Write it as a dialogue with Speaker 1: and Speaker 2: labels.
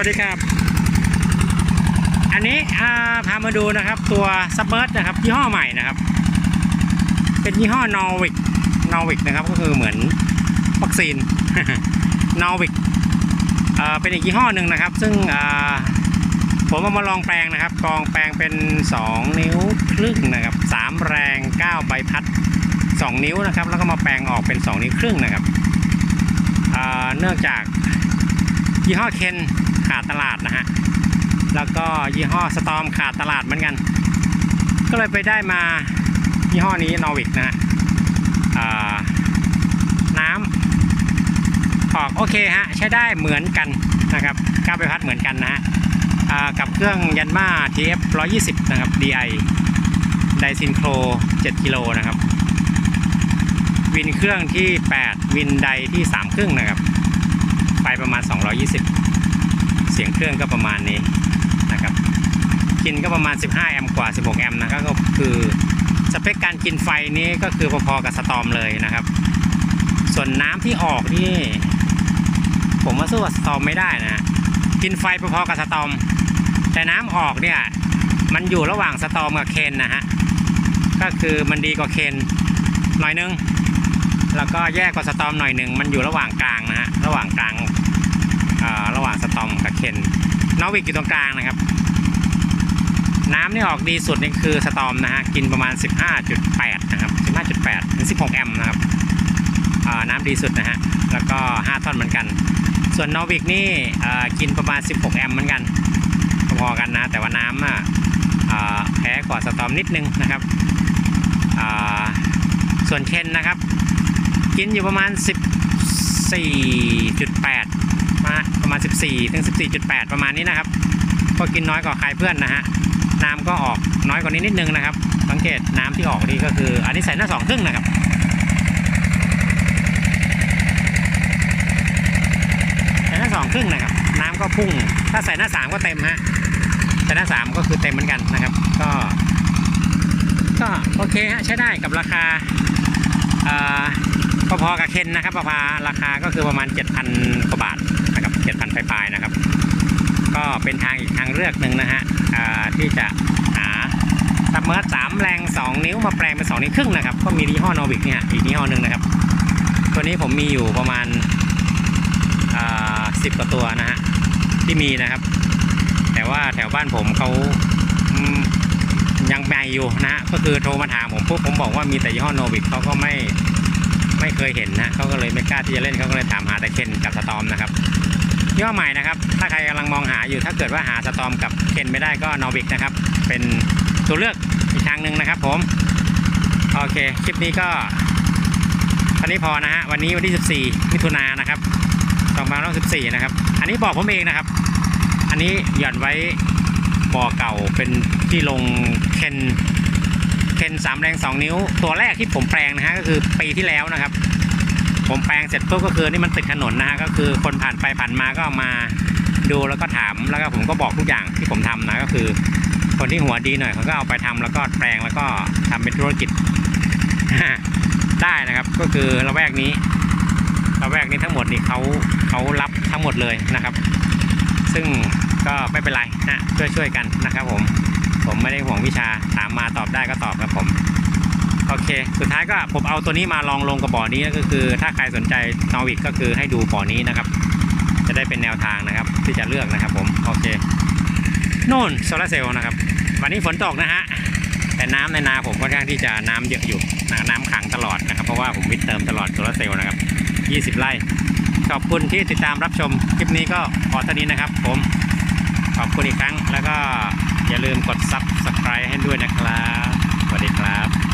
Speaker 1: วัสดีครับ อันนี้พามาดูนะครับตัวซับเบิร์ดนะครับยี่ห้อใหม่นะครับ เป็นยี่ห้อนอร์วิกนอร์วิกนะครับก็คือเหมือนวัคซีนนอร์วิกเป็นอีกยี่ห้อหนึ่งนะครับ ซึ่งผมเอามาลองแปลงนะครับกองแปลงเป็น 2 นิ้วครึ่งนะครับ3แรง 9 ใบพัด 2 นิ้วนะครับ แล้วก็มาแปลงออกเป็น 2 นิ้วครึ่งนะครับเนื่องจากยี่ห้อเคน ขาดตลาดนะฮะ แล้วก็ยี่ห้อสตอมขาดตลาดเหมือนกัน ก็เลยไปได้มายี่ห้อนี้นอวิกนะฮะน้ำออกโอเคฮะ ใช้ได้เหมือนกันนะครับก้าวใบพัดเหมือนกันนะฮะกับเครื่องยันมา TF 120 นะครับ DI ไดซินโคร 7 กิโลนะครับ วินเครื่องที่ 8 วินไดที่ 3 ครึ่งนะครับ ไปประมาณ 220 เสียงเครื่องก็ประมาณนี้นะครับกินก็ประมาณ 15 แอมป์กว่า 16 แอมป์นะก็คือสเปคการกินไฟนี้ก็คือพอๆกับสตอมเลยนะครับ ส่วนน้ำที่ออกนี่ผมว่าสู้กับสตอมไม่ได้นะกินไฟพอๆกับสตอม แต่น้ำออกเนี่ยมันอยู่ระหว่างสตอมกับเคนนะฮะก็คือมันดีกว่าเคนหน่อยนึง แล้วก็แยกกว่าสตอมหน่อยหนึ่งมันอยู่ระหว่างกลางนะฮะระหว่างกลาง ระหว่างสตอมกับเคนนอวิกอยู่ตรงกลางนะครับ น้ำนี่ออกดีสุดนี่คือสตอมนะฮะกินประมาณ 15.8 นะครับ 15.8 ถึง 16 แอมป์นะครับน้ำดีสุดนะฮะแล้วก็ 5ท่อนเหมือนกัน ส่วนนอวิกนี่กินประมาณ 16 แอมป์เหมือนกันพอๆกันนะ แต่ว่าน้ำอะแพ้กว่าสตอมนิดนึงนะครับส่วนเคนนะครับ กินอยู่ประมาณ 14.8 มาประมาณ 14ถึง14.8 ประมาณนี้นะครับ ก็กินน้อยกว่าใครเพื่อนนะฮะน้ำก็ออกน้อยกว่านี้นิดนึงนะครับ สังเกตน้ำที่ออกนี่ก็คือ อันนี้ใส่หน้าสองครึ่งนะครับใส่หน้าสองครึ่งนะครับ น้ำก็พุ่ง ถ้าใส่หน้าสามก็เต็มฮะใส่หน้าสามก็คือเต็มเหมือนกันนะครับ ก็ ก็โอเคฮะใช้ได้กับราคาอ่าพอๆกับเคนนะครับปราคาราคาก็คือประมาณ 7,000กว่าบาท ปลายนะครับ ก็เป็นทางอีกทางเลือกหนึ่งนะฮะที่จะหาซับเมอร์สามแรง 2 นิ้วมาแปลงเป็น2นิ้วครึ่งนะครับ ก็มียี่ห้อนอวิกเนี่ยอีกยี่ห้อหนึ่งนะครับ ตัวนี้ผมมีอยู่ประมาณสิบกว่าตัวนะฮะที่มีนะครับ แต่ว่าแถวบ้านผมเขายังใหม่อยู่นะฮะก็คือโทรมาถามผมปุ๊บผมบอกว่ามีแต่ยี่ห้อโนวิกเขาก็ไม่ไม่เคยเห็นนะเขาก็เลยไม่กล้าที่จะเล่นเขาก็เลยถามหาแต่เคนกับสตอมนะครับ ยี่ห้อใหม่นะครับ ถ้าใครกำลังมองหาอยู่ถ้าเกิดว่าหาสตอมกับเคนไม่ได้ก็นอวิกนะครับ เป็นตัวเลือกอีกทางหนึ่งนะครับผม โอเค คลิปนี้ก็เท่านี้พอนะฮะ วันนี้วันที่ 14 มิถุนายนนะครับ2514นะครับ อันนี้บอกผมเองนะครับ อันนี้หย่อนไว้บ่อเก่าเป็นที่ลงเคนเคนสามแรงสองนิ้ว ตัวแรกที่ผมแปลงนะฮะก็คือปีที่แล้วนะครับ ผมแปลงเสร็จปุ๊บก็คือนี่มันติดถนนนะฮะก็คือคนผ่านไปผ่านมาก็มาดูแล้วก็ถามแล้วก็ผมก็บอกทุกอย่างที่ผมทำนะก็คือ คนที่หัวดีหน่อยเขาก็เอาไปทำแล้วก็แปลงแล้วก็ทำเป็นธุรกิจได้นะครับ ก็คือละแวกนี้ละแวกนี้ทั้งหมดนี่เขาเขารับทั้งหมดเลยนะครับ ซึ่งก็ไม่เป็นไรนะช่วยช่วยกันนะครับผม ผมไม่ได้ห่วงวิชาถามมาตอบได้ก็ตอบครับผม โอเค สุดท้ายก็ผมเอาตัวนี้มาลองลงกับบ่อนี้ก็คือ ถ้าใครสนใจนอวิกก็คือให้ดูบ่อนี้นะครับ จะได้เป็นแนวทางนะครับ ที่จะเลือกนะครับ ผมโอเคโน่นโซลาร์เซลล์นะครับ วันนี้ฝนตกนะฮะแต่น้ำในนาผมค่อนข้างที่จะน้ำเยอะอยู่นะน้ำขังตลอดนะครับ เพราะว่าผมวิทย์เติมตลอดโซลาร์เซลล์นะครับ 20 ไร่ขอบคุณที่ติดตามรับชมคลิปนี้ก็พอเท่านี้นะครับ ผมขอบคุณอีกครั้ง แล้วก็อย่าลืมกด Subscribe ให้ด้วยนะครับ สวัสดีครับ